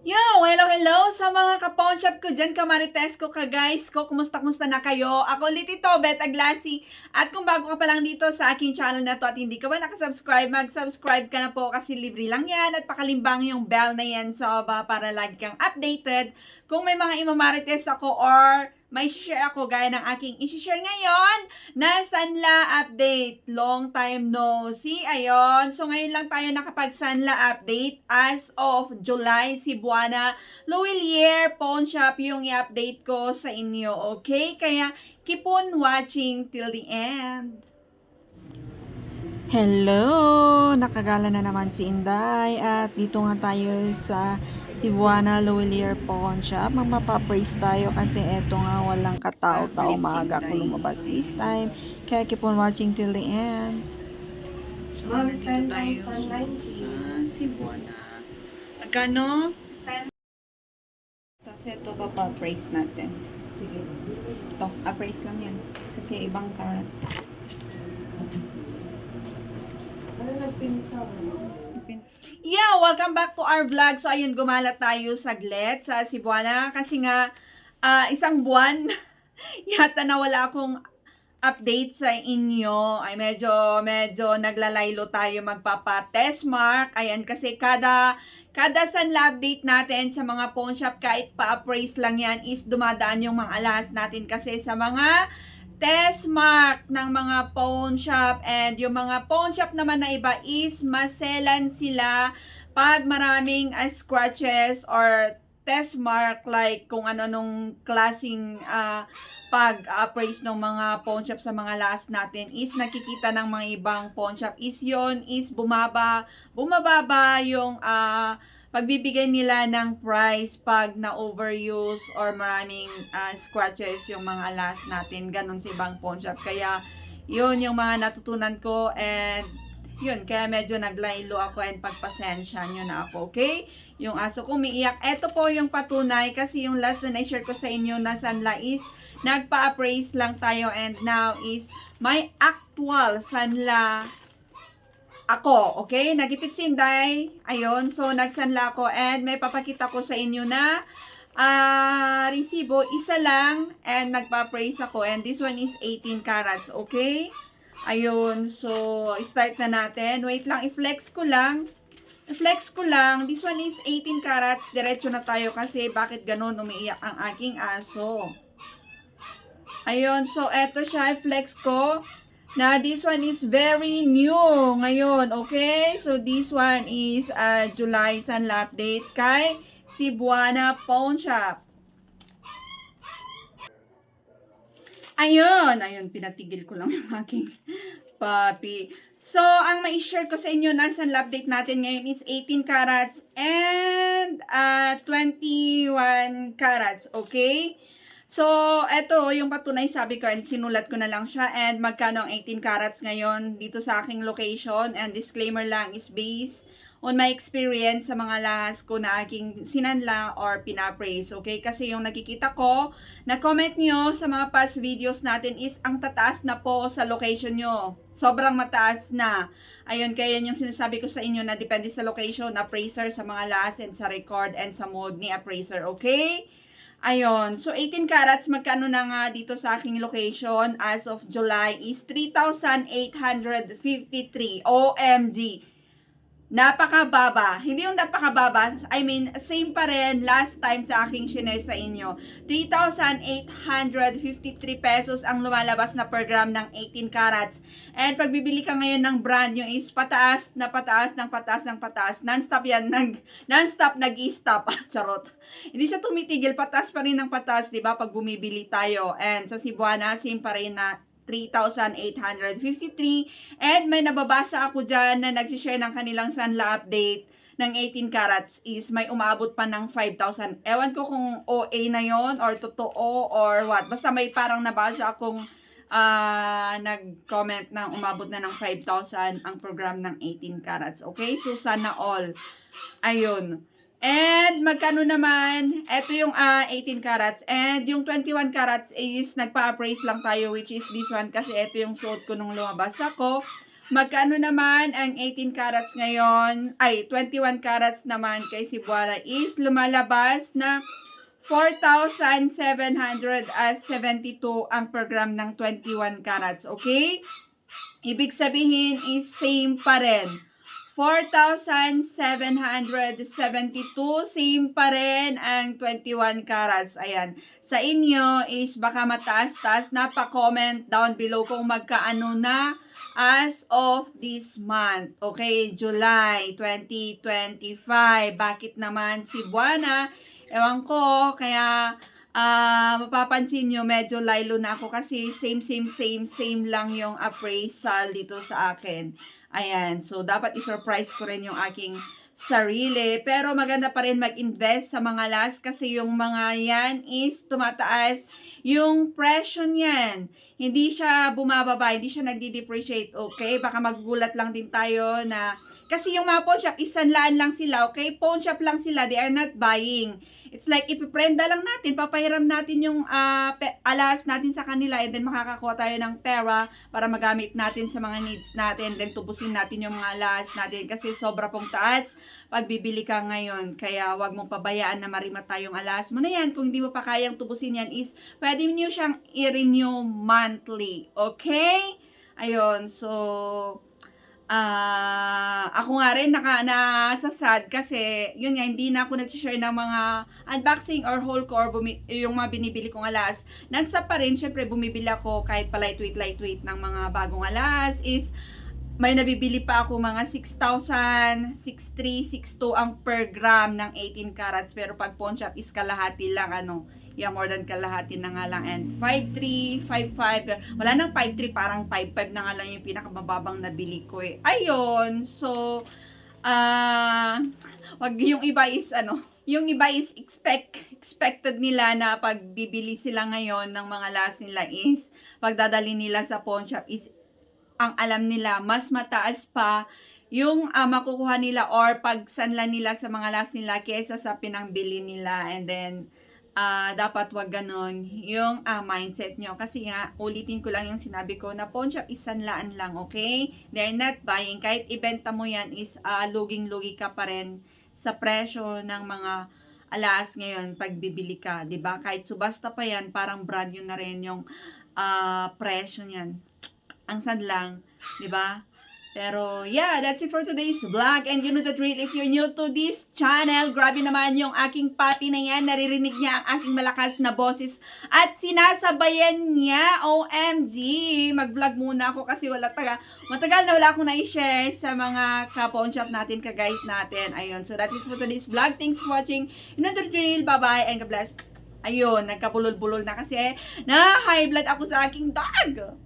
Yo, hello, hello sa mga ka-pawn ko dyan, kamarites ko, ka-guys ko, kumusta, kumusta na kayo? Ako ulit ito, Bet Aglasi. At kung bago ka pa lang dito sa aking channel na to at hindi ka ba nakasubscribe, mag-subscribe ka na po kasi libre lang yan at pakalimbang yung bell na yan sa ba para lagi kang updated. Kung may mga imamarites ako or may share ako gaya ng aking isi-share ngayon na Sanla update. Long time no see. Ayon. So ngayon lang tayo nakapag Sanla update as of July Cebuana Louvillier Pawn Shop yung i-update ko sa inyo. Okay? Kaya keep on watching till the end. Hello! Nakagala na naman si Inday at dito nga tayo sa Cebuana Louvillier Pawn Shop. Magmapapraise tayo kasi eto nga walang katao-tao maaga ko lumabas this time. Kaya keep on watching till the end. So, nandito tayo 10,090. sa Cebuana. Magkano? 10. Tapos ito papapraise natin. Sige. Ito, appraise lang yan. Kasi ibang carrots. Ano na pinta Yeah, welcome back to our vlog. So, ayun, gumala tayo saglit sa Cebuana kasi nga ah, isang buwan yata na wala akong update sa inyo. Ay medyo medyo naglalaylo tayo magpapa-test mark. Ayan kasi kada kada sanla update natin sa mga pawn shop kahit pa-appraise lang yan is dumadaan yung mga alas natin kasi sa mga test mark ng mga pawn shop. And yung mga pawn shop naman na iba is maselan sila pag maraming uh, scratches or test mark like kung ano nung klasing ah, pag-appraise ng mga pawn shop sa mga last natin is nakikita ng mga ibang pawn shop is yon is bumaba bumababa yung ah, pagbibigay nila ng price pag na-overuse or maraming ah, scratches yung mga last natin. Ganon sa ibang pawn shop. Kaya, yun yung mga natutunan ko and yun, kaya medyo naglaylo ako and pagpasensya nyo na ako, okay? Yung aso ko umiiyak. Ito po yung patunay kasi yung last na na-share ko sa inyo na Sanla is nagpa-appraise lang tayo and now is my actual Sanla ako, okay? Nagipit si Inday. Ayun, so nagsanla ako and may papakita ko sa inyo na ah resibo, isa lang and nagpa-praise ako and this one is 18 carats, okay? Ayun, so start na natin. Wait lang, i-flex ko lang. I-flex ko lang. This one is 18 carats. Diretso na tayo kasi bakit ganun umiiyak ang aking aso. Ayun, so eto siya, i-flex ko na this one is very new ngayon, okay? So, this one is uh, July Sanla update kay Cebuana Pawn Shop. Ayun, ayun, pinatigil ko lang yung aking papi. So, ang mai-share ko sa inyo na Sanla update natin ngayon is 18 carats and uh, 21 carats, okay? So, eto yung patunay sabi ko and sinulat ko na lang siya and magkano ang 18 carats ngayon dito sa aking location and disclaimer lang is based on my experience sa mga lahas ko na aking sinanla or pinapraise, okay? Kasi yung nakikita ko, na comment nyo sa mga past videos natin is ang tataas na po sa location nyo. Sobrang mataas na. Ayun, kaya yun yung sinasabi ko sa inyo na depende sa location, appraiser sa mga lahas and sa record and sa mode ni appraiser, okay? Ayun. So, 18 carats, magkano na nga dito sa aking location as of July is 3,853. OMG. Napakababa. Hindi yung napakababa. I mean, same pa rin last time sa aking share sa inyo. 3,853 pesos ang lumalabas na per gram ng 18 carats. And pag bibili ka ngayon ng brand new is pataas na pataas ng pataas ng pataas. Non-stop yan. Nag, non-stop nag-stop. Charot. Hindi siya tumitigil. Pataas pa rin ng pataas, di ba? Pag bumibili tayo. And sa Cebuana, same pa rin na 3,853. And may nababasa ako dyan na nagsishare ng kanilang Sanla update ng 18 carats is may umabot pa ng 5,000. Ewan ko kung OA na yon or totoo or what. Basta may parang nabasa akong ah nag-comment na umabot na ng 5,000 ang program ng 18 carats. Okay? So, sana all. Ayun. And magkano naman, eto yung ah, 18 carats and yung 21 carats is nagpa-appraise lang tayo which is this one kasi eto yung suot ko nung lumabas ako. Magkano naman ang 18 carats ngayon, ay 21 carats naman kay Cebuana is lumalabas na 4,772 ang per gram ng 21 carats, okay? Ibig sabihin is same pa rin. 4,772, same pa rin ang 21 carats. Ayan. Sa inyo is baka mataas-taas na pa-comment down below kung magkaano na as of this month. Okay, July 2025. Bakit naman si Buwana? Ewan ko, kaya ah mapapansin nyo, medyo lilo na ako kasi same, same, same, same lang yung appraisal dito sa akin. Ayan, so dapat i-surprise ko rin yung aking sarili. Pero maganda pa rin mag-invest sa mga last kasi yung mga yan is tumataas yung presyo niyan. Hindi siya bumababa, hindi siya nagdi-depreciate, okay? Baka magugulat lang din tayo na kasi yung mga pawn shop, isanlaan lang sila, okay? Pawn shop lang sila, they are not buying. It's like, ipiprenda lang natin, papahiram natin yung ah, pe- alas natin sa kanila and then makakakuha tayo ng pera para magamit natin sa mga needs natin. Then tubusin natin yung mga alas natin kasi sobra pong taas pag bibili ka ngayon. Kaya wag mong pabayaan na marima tayong alas mo na yan. Kung hindi mo pa kayang tubusin yan is pwede nyo siyang i-renew monthly. Okay? Ayun, so Ah, ako nga rin naka nasasad kasi yun nga hindi na ako nag-share ng mga unboxing or ko or bumi, yung mga binibili kong alas. Nansa pa rin syempre bumibili ako kahit pa lightweight lightweight ng mga bagong alas is may nabibili pa ako mga 6,000, 6,3, 6,2 ang per gram ng 18 carats pero pag pawn shop is kalahati lang ano yeah, more than kalahati na nga lang. And 5.3, 5.5 wala nang 5.3 parang 5.5 na nga lang yung pinakamababang nabili ko eh. Ayun so ah wag yung iba is ano yung iba is expect expected nila na pag bibili sila ngayon ng mga last nila is pagdadali nila sa pawn shop is ang alam nila mas mataas pa yung ah, makukuha nila or pagsanla nila sa mga last nila kesa sa pinangbili nila. And then ah dapat wag ganon yung ah, mindset nyo. Kasi nga, ulitin ko lang yung sinabi ko na pawn shop is sanlaan lang, okay? They're not buying. Kahit ibenta mo yan is ah, luging-lugi ka pa rin sa presyo ng mga alas ngayon pag bibili ka, 'di ba? Kahit subasta pa yan, parang brand yun na rin yung ah, presyo niyan. Ang sad lang, 'di ba? Pero yeah, that's it for today's vlog. And you know the drill, if you're new to this channel, grabe naman yung aking papi na yan. Naririnig niya ang aking malakas na boses. At sinasabayan niya, OMG. Mag-vlog muna ako kasi wala taga. Matagal na wala akong na-share sa mga ka-pawn shop natin, ka-guys natin. Ayun, so that's it for today's vlog. Thanks for watching. You know the drill, bye-bye and God bless. Ayun, nagkabulol-bulol na kasi na high blood ako sa aking dog.